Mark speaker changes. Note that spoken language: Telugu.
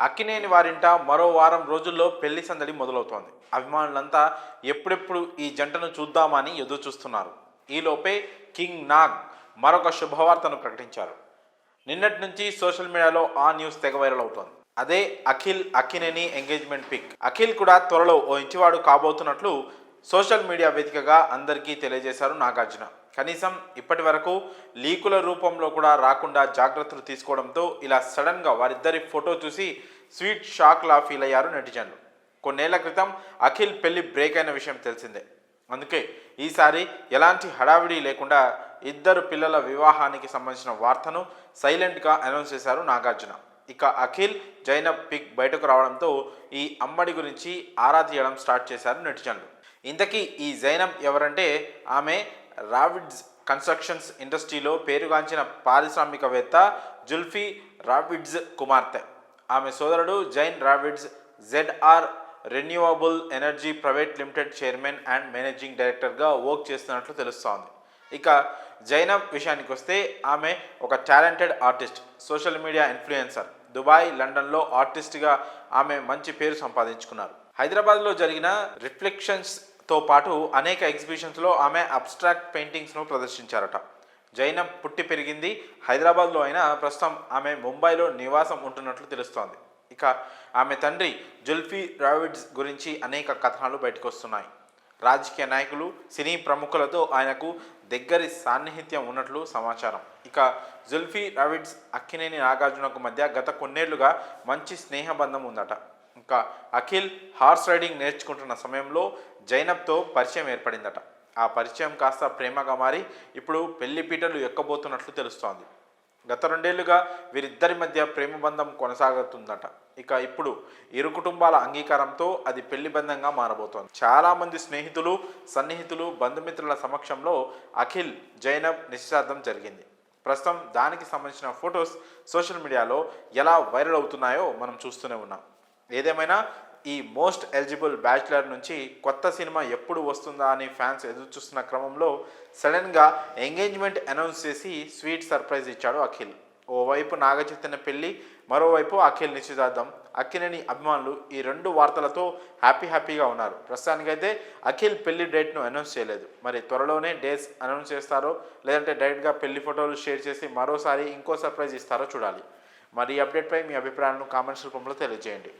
Speaker 1: అక్కినేని వారింట మరో వారం రోజుల్లో పెళ్ళి సందడి మొదలవుతోంది. అభిమానులంతా ఎప్పుడెప్పుడు ఈ జంటను చూద్దామని ఎదురు చూస్తున్నారు. ఈలోపే కింగ్ నాగ్ మరొక శుభవార్తను ప్రకటించారు. నిన్నటి నుంచి సోషల్ మీడియాలో ఆ న్యూస్ తెగ వైరల్ అవుతోంది. అదే అఖిల్ అక్కినేని ఎంగేజ్మెంట్ పిక్. అఖిల్ కూడా త్వరలో ఓ ఇంటివాడు కాబోతున్నట్లు సోషల్ మీడియా వేదికగా అందరికీ తెలియజేశారు నాగార్జున. కనీసం ఇప్పటి వరకు లీకుల రూపంలో కూడా రాకుండా జాగ్రత్తలు తీసుకోవడంతో ఇలా సడన్గా వారిద్దరి ఫోటో చూసి స్వీట్ షాక్లా ఫీల్ అయ్యారు నెటిజన్లు. కొన్నేళ్ళ క్రితం అఖిల్ పెళ్ళి బ్రేక్ అయిన విషయం తెలిసిందే. అందుకే ఈసారి ఎలాంటి హడావిడి లేకుండా ఇద్దరు పిల్లల వివాహానికి సంబంధించిన వార్తను సైలెంట్గా అనౌన్స్ చేశారు నాగార్జున. ఇక అఖిల్ జైనబ్ పిక్ బయటకు రావడంతో ఈ అమ్మడి గురించి ఆరా తీయడం స్టార్ట్ చేశారు నెటిజన్లు. ఇంతకీ ఈ జైనబ్ ఎవరంటే ఆమె రావిడ్స్ కన్స్ట్రక్షన్స్ ఇండస్ట్రీలో పేరుగాంచిన పారిశ్రామికవేత్త జుల్ఫీ రావిడ్స్ కుమార్తె. ఆమె సోదరుడు Zain Ravdjee ZR renewable energy private limited chairman and managing డైరెక్టర్గా వర్క్ చేస్తున్నట్లు తెలుస్తోంది. ఇక జైనబ్ విషయానికి వస్తే ఆమె ఒక talented artist social media influencer. Dubai లండన్లో ఆర్టిస్ట్గా ఆమె మంచి పేరు సంపాదించుకున్నారు. హైదరాబాద్లో జరిగిన రిఫ్లెక్షన్స్ తో పాటు అనేక ఎగ్జిబిషన్స్లో ఆమె అబ్స్ట్రాక్ట్ పెయింటింగ్స్ను ప్రదర్శించారట. జైనం పుట్టి పెరిగింది. హైదరాబాద్లో అయినా ప్రస్తుతం ఆమె ముంబైలో నివాసం ఉంటున్నట్లు తెలుస్తోంది. ఇక ఆమె తండ్రి జుల్ఫీ రావిడ్స్ గురించి అనేక కథనాలు బయటకొస్తున్నాయి. రాజకీయ నాయకులు సినీ ప్రముఖులతో ఆయనకు దగ్గరి సాన్నిహిత్యం ఉన్నట్లు సమాచారం. ఇక జుల్ఫీ రావిడ్స్ అక్కినేని నాగార్జునకు మధ్య గత కొన్నేళ్ళుగా మంచి స్నేహబంధం ఉందట. ఇంకా అఖిల్ హార్స్ రైడింగ్ నేర్చుకుంటున్న సమయంలో జైనబ్తో పరిచయం ఏర్పడిందట. ఆ పరిచయం కాస్త ప్రేమగా మారి ఇప్పుడు పెళ్ళి పీటలు ఎక్కబోతున్నట్లు తెలుస్తోంది. గత రెండేళ్ళుగా వీరిద్దరి మధ్య ప్రేమ బంధం కొనసాగుతుందట. ఇక ఇప్పుడు ఇరు కుటుంబాల అంగీకారంతో అది పెళ్ళి బంధంగా మారబోతోంది. చాలామంది స్నేహితులు సన్నిహితులు బంధుమిత్రుల సమక్షంలో అఖిల్ జైనబ్ నిశ్చితార్థం జరిగింది. ప్రస్తుతం దానికి సంబంధించిన ఫొటోస్ సోషల్ మీడియాలో ఎలా వైరల్ అవుతున్నాయో మనం చూస్తూనే ఉన్నాం. ఏదేమైనా ఈ మోస్ట్ ఎలిజిబుల్ బ్యాచులర్ నుంచి కొత్త సినిమా ఎప్పుడు వస్తుందా అని ఫ్యాన్స్ ఎదురు చూస్తున్న క్రమంలో సడన్గా ఎంగేజ్మెంట్ అనౌన్స్ చేసి స్వీట్ సర్ప్రైజ్ ఇచ్చాడు అఖిల్. ఓవైపు నాగ చైతన్య పెళ్ళి మరోవైపు అఖిల్ నిశ్చితార్థం. అక్కినేని అభిమానులు ఈ రెండు వార్తలతో హ్యాపీ హ్యాపీగా ఉన్నారు. ప్రస్తుతానికైతే అఖిల్ పెళ్ళి డేట్ను అనౌన్స్ చేయలేదు. మరి త్వరలోనే డేట్స్ అనౌన్స్ చేస్తారో లేదంటే డైరెక్ట్గా పెళ్ళి ఫోటోలు షేర్ చేసి మరోసారి ఇంకో సర్ప్రైజ్ ఇస్తారో చూడాలి. మరి ఈ అప్డేట్పై మీ అభిప్రాయాలను కామెంట్స్ రూపంలో తెలియజేయండి.